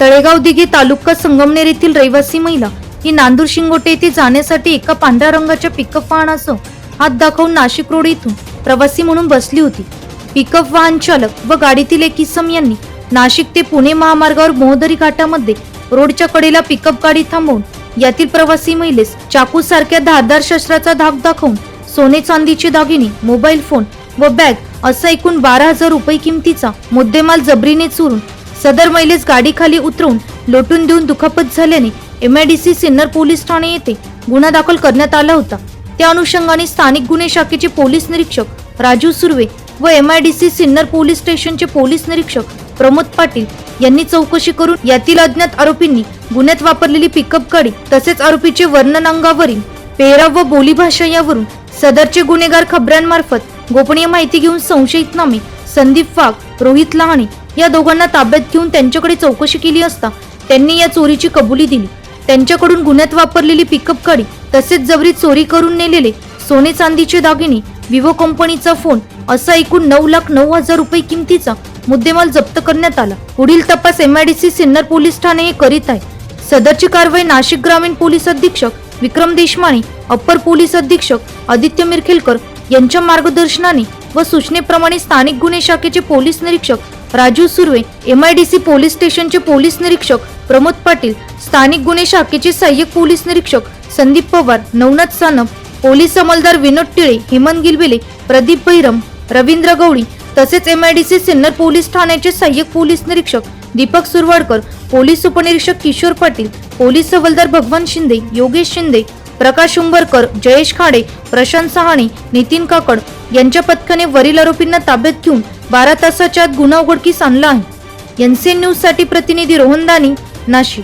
तळेगाव दिघे तालुका संगमनेर येथील रहिवासी महिला ही नांदूर शिंगोटे येथे जाण्यासाठी एका पांढऱ्या रंगाच्या पिकअप वाहनासह हात दाखवून नाशिक रोड येथून प्रवासी म्हणून बसली होती. पिकअप वाहन चालक व गाडीतील एक इसम यांनी नाशिक ते पुणे महामार्गावर मोहदरी घाटामध्ये रोडच्या कडेला पिकअप गाडी थांबवून यातील प्रवासी महिलेस चाकू सारख्या धारदार शस्त्राचा धाक दाखवून सोने चांदीचे दागिने मोबाईल फोन व बॅग असा एकूण बारा हजार रुपये किमतीचा मुद्देमाल जबरीने चोरून सदर महिलेस गाडीखाली उतरवून लोटून देऊन दुखापत झाल्याने एमआयडीसी सिन्नर पोलीस ठाणे येथे गुन्हा दाखल करण्यात आला होता. त्या अनुषंगाने स्थानिक गुन्हे शाखेचे पोलीस निरीक्षक राजू सुर्वे व एमआयडीसी सिन्नर पोलीस स्टेशनचे पोलीस निरीक्षक प्रमोद पाटील यांनी चौकशी करून यातील अज्ञात आरोपींनी गुन्ह्यात वापरलेली पिकअप गाडी तसेच आरोपीचे वर्णनांगावरील पेहराव व बोलीभाषा यावरून सदरचे गुन्हेगार खबऱ्यांमार्फत गोपनीय माहिती घेऊन संशयित नामे संदीप वाघ रोहित लहाणे या दोघांना ताब्यात घेऊन त्यांच्याकडे चौकशी केली असता त्यांनी या चोरीची कबुली दिली. त्यांच्याकडून गुन्ह्यात वापरलेली पिकअप गाडी तसेच जबरी चोरी करून नेलेले सोने चांदीचे दागिने विवो कंपनीचा फोन असा एकूण नऊ लाख नऊ हजार रुपये किमतीचा मुद्देमाल जप्त करण्यात आला. पुढील तपास एमआयडीसी सिन्नर पोलीस ठाणे हे करीत आहे. सदरची कारवाई नाशिक ग्रामीण पोलीस अधीक्षक विक्रम देशमाने अप्पर पोलीस अधीक्षक आदित्य मिरखेलकर यांच्या मार्गदर्शनाने व सूचनेप्रमाणे स्थानिक गुन्हे शाखेचे पोलीस निरीक्षक राजू सुर्वे एमआयडीसी पोलीस स्टेशनचे पोलीस निरीक्षक प्रमोद पाटील स्थानिक गुन्हे शाखेचे सहाय्यक पोलीस निरीक्षक संदीप पवार नवनाथ सानप पोलीस अंमलदार विनोद टिळे हेमंत गिलबिले प्रदीप बैरम रवींद्र गवळी तसेच एमआयडीसी सिन्नर पोलीस ठाण्याचे सहाय्यक पोलीस निरीक्षक दीपक सुरवाडकर पोलीस उपनिरीक्षक किशोर पाटील पोलीस हवलदार भगवान शिंदे योगेश शिंदे प्रकाश उंबरकर जयेश खाडे प्रशांत सहाणे नितीन काकड यांच्या पथकाने वरील आरोपींना ताब्यात घेऊन बारा तासाच्या गुन्हा उघडकीस आणला आहे. एन न्यूजसाठी प्रतिनिधी रोहन दानी नाशिक.